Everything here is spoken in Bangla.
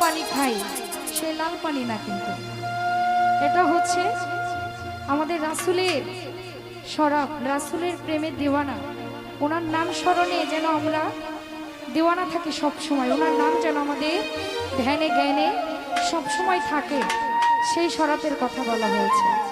পানি খাই, সে লাল পানি না কিন্তু। এটা হচ্ছে আমাদের রাসুলের শরাব, রাসুলের প্রেমের দেওয়ানা। ওনার নাম স্মরণে যেন আমরা দেওয়ানা থাকি সবসময়। ওনার নাম যেন আমাদের ধ্যানে জ্ঞানে সবসময় থাকে। সেই শরাবের কথা বলা হয়েছে।